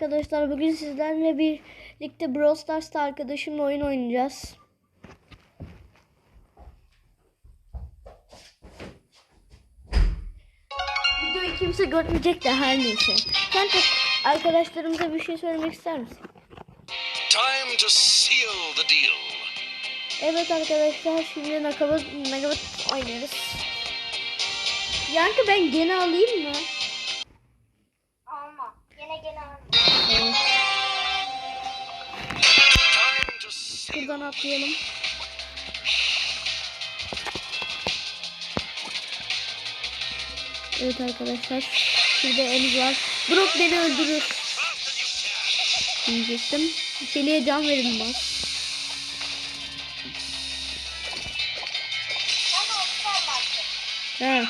Arkadaşlar bugün sizlerle birlikte Brawl Stars'ta arkadaşımla oyun oynayacağız. Videoyu kimse görmeyecek de her neyse. Sen de arkadaşlarımıza bir şey söylemek ister misin? Time to seal the deal. Evet arkadaşlar şimdi nakabat, nakabat oynarız. Yankı ben gene alayım mı? Şuradan atlayalım. Evet arkadaşlar. Şurada Emz var. Brock beni öldürür. Diyecektim. Şeliğe can verin artık. He.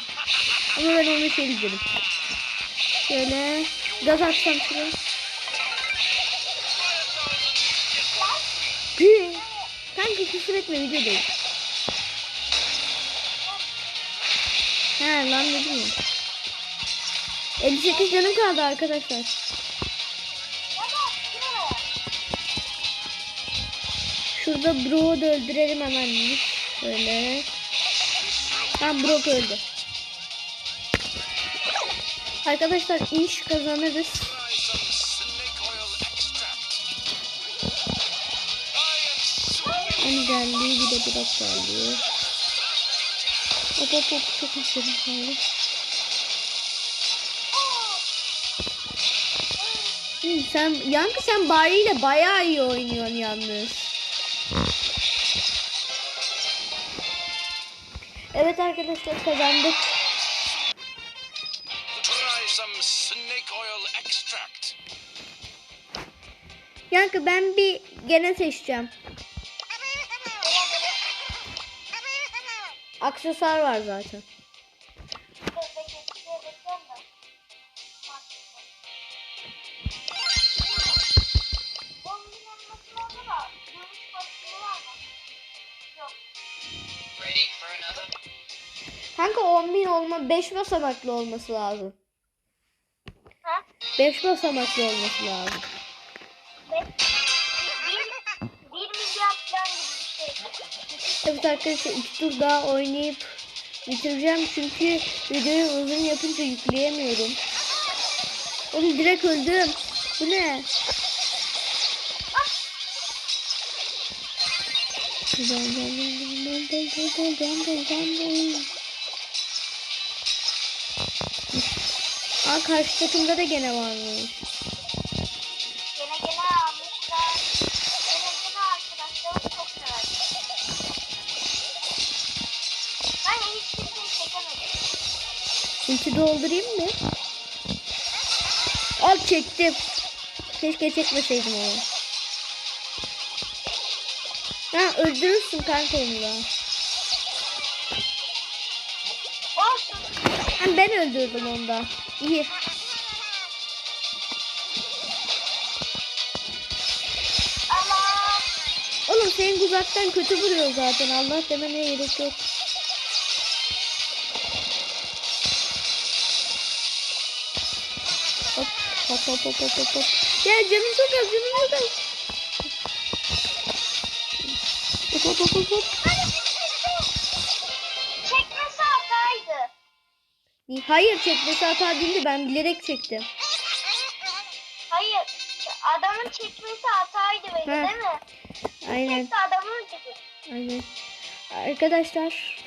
Ama ben onu şey dedim. Şöyle gaz atsam şuraya. Kanka küfür etme videodayım. He lan ne bileyim. 58 canım kaldı arkadaşlar. Ya. Şurada Brock'u da öldürelim hemen. Şöyle. Tam Brock öldü. Arkadaşlar iş kazanırız. I am geldi bir de Brock geldi. Hop hop hop çok istedim kaldı. Hı, sen Yankı sen Barley ile bayağı iyi oynuyorsun yalnız. Evet arkadaşlar kazandık. Yankı ben bir gene seçeceğim. Aksesuar var zaten. Kanka 10.000 olma 5 basamaklı olması lazım. Ha? 5 basamaklı olması lazım. Bir, bir milyon falan gibi bir şey. Evet arkadaşlar iki tur daha oynayıp bitireceğim çünkü videoyu uzun yapınca yükleyemiyorum. Oğlum direkt öldüm. Bu ne? Aa karşı takımda da gene varmış. Ulti doldurayım mı? Al çektim. Keşke çekmeseydim onu. Ha öldürürsün kanka onu da. Ha, ben öldürdüm onu da. İyi. Oğlum senin uzaktan kötü vuruyor zaten. Allah demene gerek yok. Hop hop hop hop hop. Ya canım çok az canım çok az. Hop hop hop hop hop. çekmesi hataydı. Hayır çekmesi hata değildi ben bilerek çektim. Hayır. Adamın çekmesi hataydı böyle Ha. değil mi? Aynen. Çekti adamın gibi. Aynen. Arkadaşlar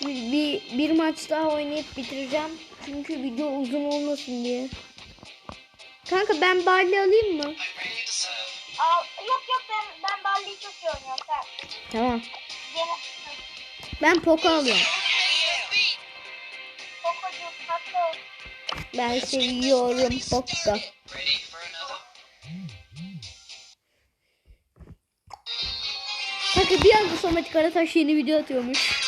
bir, bir, bir maç daha oynayıp bitireceğim. Çünkü video uzun olmasın diye. Kanka ben Barley alayım mı? Al, yok yok ben ben Balli'yi çok iyi oynuyorum. Sen Tamam. gene Ben Poco alıyorum. Kokocu haklı ol. Ben seviyorum Poco. Kanka bir anda Samet Karataş yeni video atıyormuş.